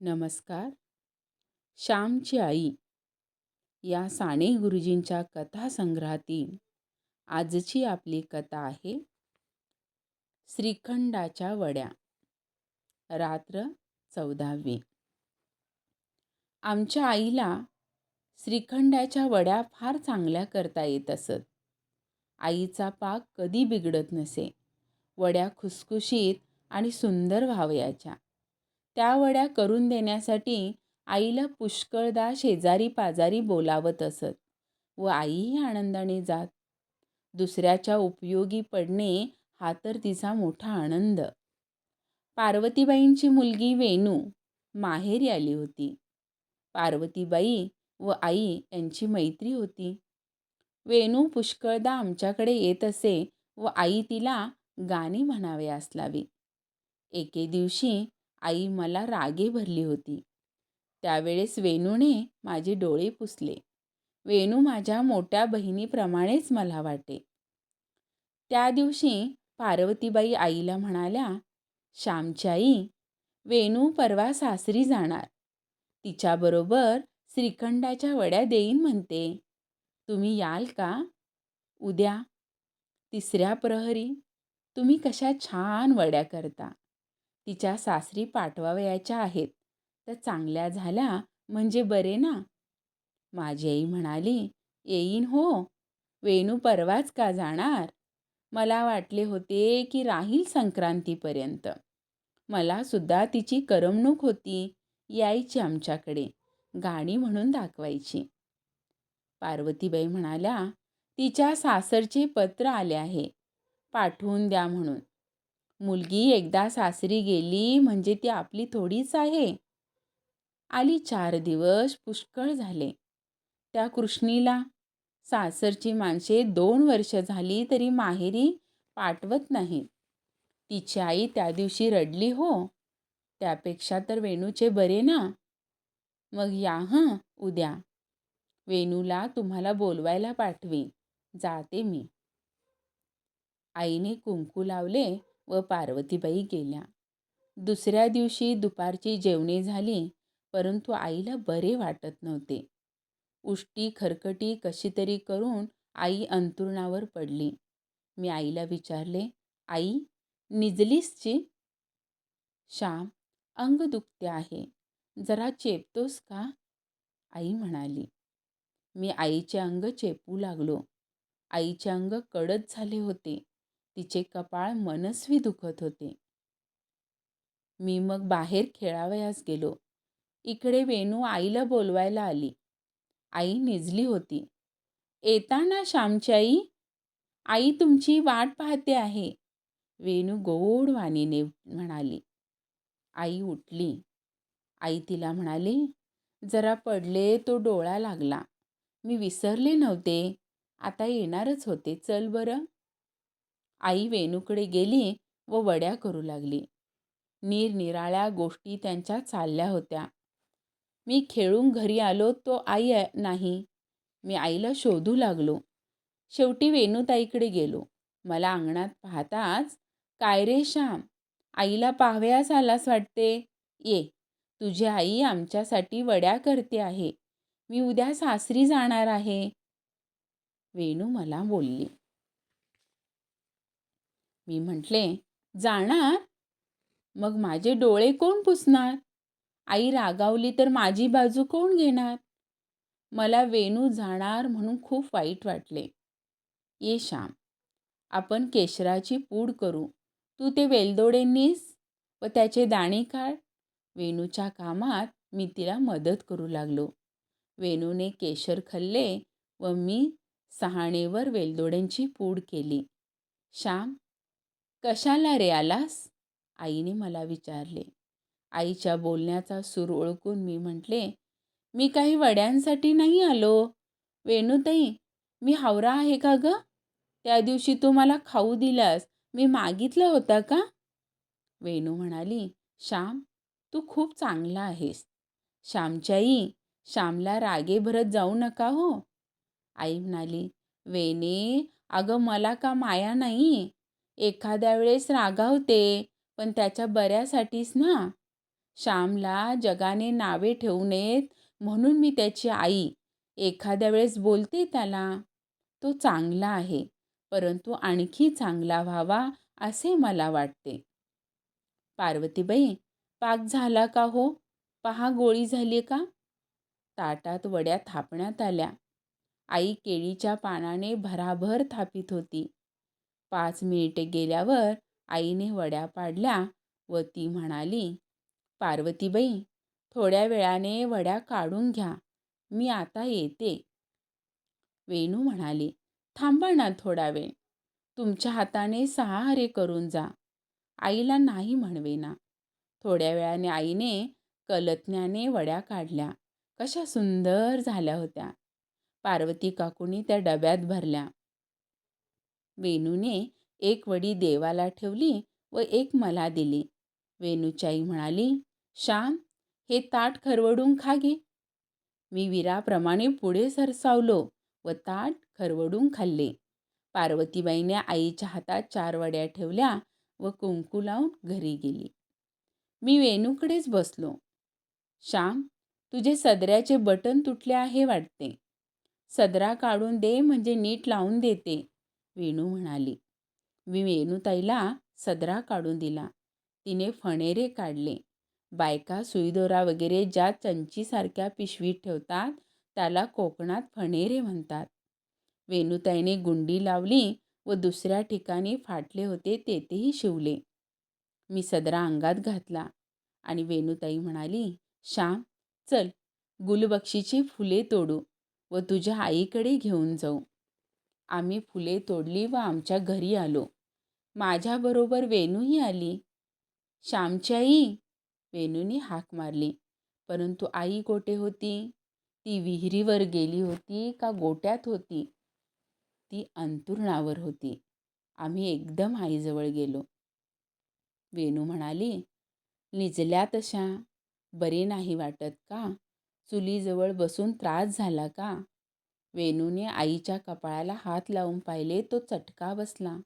नमस्कार. श्यामची आई या साने गुरुजींच्या कथासंग्रहातील आजची आपली कथा आहे श्रीखंडाच्या वड्या रात्र चौदावी. आमच्या आईला श्रीखंडाच्या वड्या फार चांगल्या करता येत असत. आईचा पाक कधी बिघडत नसे वड्या खुसखुशीत आणि सुंदर व्हावयाच्या. त्या वड्या करून देण्यासाठी आईला पुष्कळदा शेजारी पाजारी बोलावत असत व आईही आनंदाने जात. दुसऱ्याच्या उपयोगी पडणे हा तर तिचा मोठा आनंद. पार्वतीबाईंची मुलगी वेणू माहेरी आली होती. पार्वतीबाई व आई यांची मैत्री होती. वेणू पुष्कळदा आमच्याकडे येत असे व आई तिला गाणी म्हणावे असलावी एके दिवशी आई मला रागे भरली होती. त्यावेळेस वेणूने माझे डोळे पुसले. वेणू माझ्या मोठ्या बहिणीप्रमाणेच मला वाटे. त्या दिवशी पार्वतीबाई आईला म्हणाल्या श्यामची आई वेणू परवा सासरी जाणार. तिच्याबरोबर श्रीखंडाच्या वड्या देईन म्हणते. तुम्ही याल का? उद्या. तिसऱ्या प्रहरी तुम्ही कशा छान वड्या करता. तिच्या सासरी पाठवावयाच्या आहेत. तर चांगल्या झाल्या म्हणजे बरे ना? माझी आई म्हणाली येईन हो. वेणू परवाच का जाणार? मला वाटले होते की राहील संक्रांतीपर्यंत. मला सुद्धा तिची करमणूक होती. यायची आमच्याकडे. गाणी म्हणून दाखवायची. पार्वतीबाई म्हणाल्या तिच्या सासरचे पत्र आले आहे. पाठवून द्या म्हणून. मुलगी एकदा सासरी गेली म्हणजे ती आपली थोडीच आहे. आली चार दिवस पुष्कळ झाले. त्या कृष्णीला सासरची माणसे दोन वर्ष झाली तरी माहेरी पाठवत नाहीत. तिची आई त्या दिवशी रडली हो त्यापेक्षा तर वेणूचे बरे ना? मग या हं उद्या. वेणूला तुम्हाला बोलवायला पाठवी जाते मी. आईने कुंकू लावले. व पार्वतीबाई गेल्या. दुसऱ्या दिवशी दुपारची जेवणे झाली परंतु आईला बरे वाटत नव्हते. उष्टी खरकटी कशी तरी करून आई अंतुरणावर पडली. मी आईला विचारले आई निजलीसची श्याम अंग दुखते आहे. जरा चेपतोस का? आई म्हणाली. मी आईचे अंग चेपू लागलो. आईचे अंग कडद झाले होते. तिचे कपाळ मनस्वी दुखत होते. मी मग बाहेर खेळावयास गेलो. इकडे वेणू आईला बोलवायला आली. आई निजली होती. येताना श्यामची आई आई तुमची वाट पाहते आहे. वेणू गोड वाणीने म्हणाली. आई उठली. आई तिला म्हणाली जरा पडले तो डोळा लागला. मी विसरले नव्हते. आता येणारच होते. चल बरं. आई वेणूकडे गेली व वड्या करू लागली. निरनिराळ्या गोष्टी त्यांच्या चालल्या होत्या. मी खेळून घरी आलो तो आई नाही. मी आईला शोधू लागलो. शेवटी वेणूताईकडे गेलो. मला अंगणात पाहताच काय रे श्याम आईला पाहाव्यास आलास वाटते? ये तुझी आई आमच्यासाठी वड्या करते आहे. मी उद्या सासरी जाणार आहे. वेणू मला बोलली. मी म्हटले जाणार? मग माझे डोळे कोण पुसणार? आई रागावली तर माझी बाजू कोण घेणार? मला वेणू जाणार म्हणून खूप वाईट वाटले. ये श्याम आपण केशराची पूड करू. तू ते वेलदोडेंनीस व त्याचे दाणे काढ. वेणूच्या कामात मी तिला मदत करू लागलो. वेणूने केशर खाल्ले व मी सहाणेवर वेलदोड्यांची पूड केली. श्याम कशाला रे आलास? आईने मला विचारले. आईच्या बोलण्याचा सूर ओळखून मी म्हटले मी काही वड्यांसाठी नाही आलो. वेणूताई मी हावरा आहे का ग? त्या दिवशी तू मला खाऊ दिलास. मी मागितला होता का? वेणू म्हणाली श्याम तू खूप चांगला आहेस. श्यामच्याई श्यामला रागे भरत जाऊ नका हो. आई म्हणाली वेणे अगं मला का माया नाही? एखाद्या वेळेस रागावते पण त्याच्या बऱ्यासाठीच ना. श्यामला जगाने नावे ठेवू नयेत म्हणून मी त्याची आई एखाद्या वेळेस बोलते त्याला. तो चांगला आहे परंतु आणखी चांगला व्हावा असे मला वाटते. पार्वतीबाई पाक झाला का हो? पहा गोळी झाली का? ताटात वड्या थापण्यात आल्या. आई केळीच्या पानाने भराभर थापित होती. पाच मिनिटे गेल्यावर आईने वड्या पाडल्या व ती म्हणाली पार्वतीबाई थोड्या वेळाने वड्या काढून घ्या मी आता येते. वेणू म्हणाली थांबा ना थोडा वेळ तुमच्या हाताने सहा हरे करून जा. आईला नाही म्हणवेना. थोड्या वेळाने आईने कलतण्याने वड्या काढल्या. कशा सुंदर झाल्या होत्या. पार्वती काकूनी त्या डब्यात भरल्या. वेणूने एक वडी देवाला ठेवली व एक मला दिली. वेणूची आई म्हणाली श्याम हे ताट खरवडून खा गे. मी विराप्रमाणे पुढे सरसावलो व ताट खरवडून खाल्ले. पार्वतीबाईने आईच्या हातात चार वड्या ठेवल्या व कुंकू लावून घरी गेली. मी वेणूकडेच बसलो. श्याम तुझे सदऱ्याचे बटन तुटले आहे वाटते. सदरा काढून दे म्हणजे नीट लावून देते. वेणू म्हणाली. मी वेणूताईला सदरा काढून दिला. तिने फणेरे काढले. बायका सुईदोरा वगैरे ज्या चंचीसारख्या पिशवीत ठेवतात त्याला कोकणात फणेरे म्हणतात. वेणूताईने गुंडी लावली व दुसऱ्या ठिकाणी फाटले होते तेथेही शिवले. मी सदरा अंगात घातला आणि वेणूताई म्हणाली श्याम चल गुलबक्षीची फुले तोडू व तुझ्या आईकडे घेऊन जाऊ. आम्ही फुले तोडली व आमच्या घरी आलो. माझ्याबरोबर वेणूही आली. श्यामची आई वेणूने हाक मारली. परंतु आई कोठे होती? ती विहिरीवर गेली होती का गोट्यात होती? ती अंतुरणावर होती. आम्ही एकदम आईजवळ गेलो. वेणू म्हणाली निजल्या तशा. बरे नाही वाटत का? चुलीजवळ बसून त्रास झाला का? वेणूने आईच्या कपाळाला हात लावून पाहिले तो चटका बसला.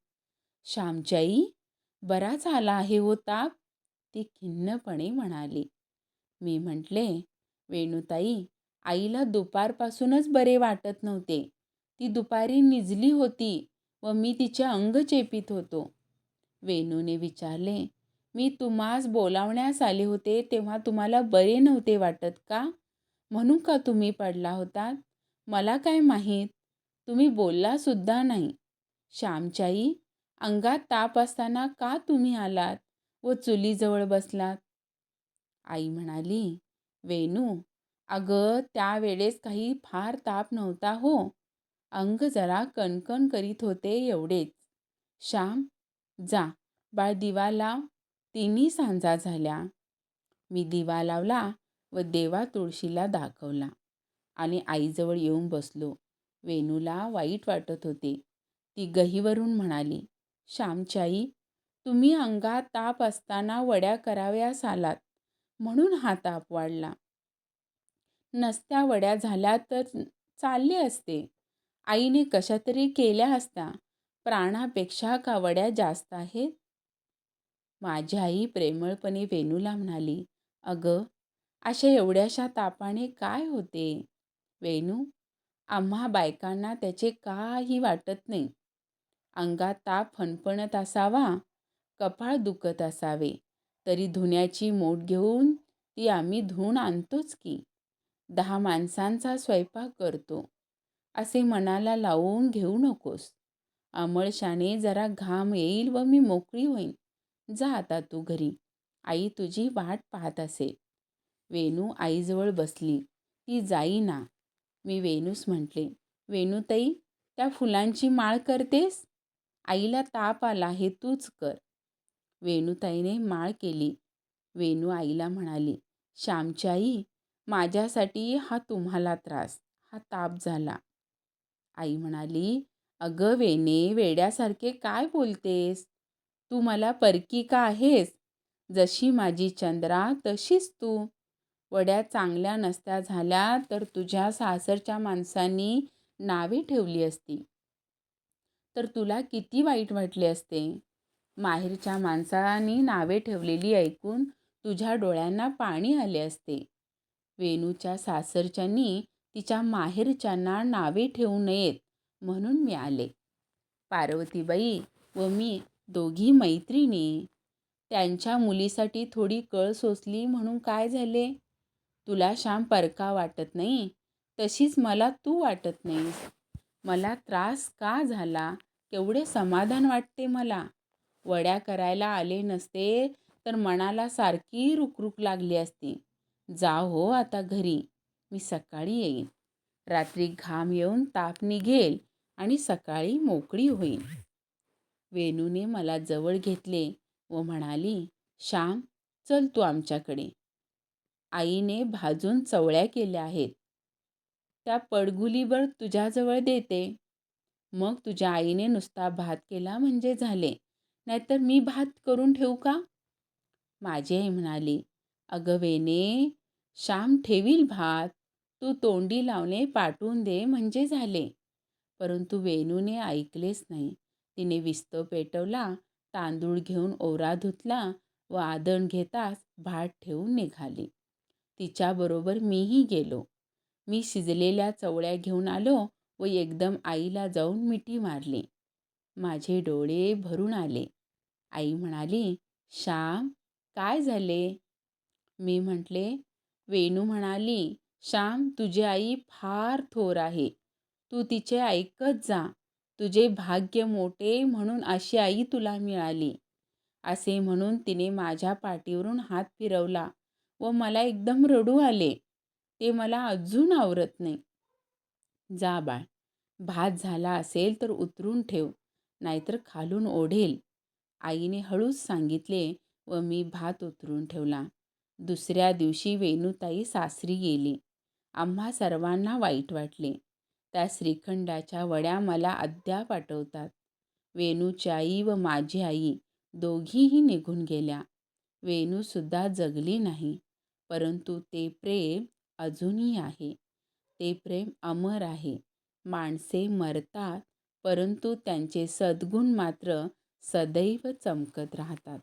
श्यामच्याई बराच आला आहे हो ताप ती खिन्नपणे म्हणाली. मी म्हटले वेणूताई आईला दुपारपासूनच बरे वाटत नव्हते. ती दुपारी निजली होती व मी तिचे अंग चेपित होतो. वेणूने विचारले मी तुम्हास बोलावण्यास आले होते तेव्हा तुम्हाला बरे नव्हते वाटत का? म्हणून का तुम्ही पडला होतात? मला काय माहीत? तुम्ही बोललासुद्धा नाही. श्यामच्याई अंगात ताप असताना का तुम्ही आलात व चुलीजवळ बसलात? आई म्हणाली वेणू अगं त्यावेळेस काही फार ताप नव्हता हो. अंग जरा कणकण करीत होते एवढेच. श्याम जा. बाळ दिवा लाव तिन्ही सांजा झाल्या. मी दिवा लावला व देवा तुळशीला दाखवला. आणि आईजवळ येऊन बसलो. वेणूला वाईट वाटत होते. ती गहीवरून म्हणाली श्यामच्याई तुम्ही अंगात ताप असताना वड्या कराव्यास आलात. म्हणून हा ताप वाढला. नसत्या वड्या झाल्या तर चालले असते. आईने कशातरी केल्या असत्या. प्राणापेक्षा का वड्या जास्त आहेत? माझी आई प्रेमळपणे वेणूला म्हणाली अगं अशा एवढ्याशा तापाने काय होते? वेणू आम्हा बायकांना त्याचे काही वाटत नाही. अंगात ताप फणफणत असावा कपाळ दुखत असावे. तरी धुण्याची मोठ घेऊन ती आम्ही धुवून आणतोच की. दहा माणसांचा स्वयंपाक करतो. असे मनाला लावून घेऊ नकोस. अमळशाने जरा घाम येईल व मी मोकळी होईन. जा आता तू घरी. आई तुझी वाट पाहत असेल वेणू आईजवळ बसली. ती जाईना. मी वेणूस म्हटले वेणूताई त्या फुलांची माळ करतेस? आईला ताप आला हे तूच कर. वेणूताईने माळ केली. वेणू आईला म्हणाली श्यामची आई माझ्यासाठी हा तुम्हाला त्रास हा ताप झाला. आई म्हणाली अगं वेणे वेड्यासारखे काय बोलतेस? तू मला परकी का आहेस? जशी माझी चंद्रा तशीच तू. वड्या चांगल्या नसत्या झाल्या तर तुझ्या सासरच्या माणसांनी नावे ठेवली असती. तर तुला किती वाईट वाटले असते? माहेरच्या माणसांनी नावे ठेवलेली ऐकून तुझ्या डोळ्यांना पाणी आले असते. वेणूच्या सासरच्यांनी तिच्या माहेरच्यांना नावे ठेवू नयेत म्हणून मी आले पार्वतीबाई व मी दोघी मैत्रिणी. त्यांच्या मुलीसाठी थोडी कळ सोसली म्हणून काय झाले? तुला श्याम परका वाटत नाही तशीच मला तू वाटत नाहीस. मला त्रास का झाला? केवढे समाधान वाटते मला. वड्या करायला आले नसते तर मनाला सारखी रुकरुक लागली असती. जा हो आता घरी मी सकाळी येईन. रात्री घाम येऊन ताप निघेल आणि सकाळी मोकळी होईल वेणूने मला जवळ घेतले व म्हणाली श्याम चल तू आमच्याकडे. आईने भाजून चवळ्या केल्या आहेत. त्या पडगुलीवर तुझ्याजवळ देते. मग तुझ्या आईने नुसता भात केला म्हणजे झाले. नाहीतर मी भात करून ठेवू का? माझी आई म्हणाली अगं वेने श्याम ठेवील भात. तू तोंडी लावणे पाठवून दे म्हणजे झाले. परंतु वेणूने ऐकलेच नाही. तिने विस्तो पेटवला तांदूळ घेऊन ओरा धुतला व आदण घेताच भात ठेवून निघाली. तिच्याबरोबर मीही गेलो. मी शिजलेल्या चवळ्या घेऊन आलो व एकदम आईला जाऊन मिठी मारली. माझे डोळे भरून आले. आई म्हणाली श्याम काय झाले? मी म्हटले वेणू म्हणाली श्याम तुझी आई फार थोर आहे. तू तिचे ऐकत जा. तुझे भाग्य मोठे म्हणून अशी आई तुला मिळाली. असे म्हणून तिने माझ्या पाठीवरून हात फिरवला. व मला एकदम रडू आले. ते मला अजून आवरत नाही. जा बाळ भात झाला असेल तर उतरून ठेव नाहीतर खालून ओढेल. आईने हळूच सांगितले व मी भात उतरून ठेवला. दुसऱ्या दिवशी वेणूताई सासरी गेली. आम्हा सर्वांना वाईट वाटले. त्या श्रीखंडाच्या वड्या मला अद्याप आठवतात. वेणूची आई व माझी आई दोघीही निघून गेल्या. वेणूसुद्धा जगली नाही. परंतु ते प्रेम अजूनही आहे. ते प्रेम अमर आहे. माणसे मरतात परंतु त्यांचे सद्गुण मात्र सदैव चमकत राहतात.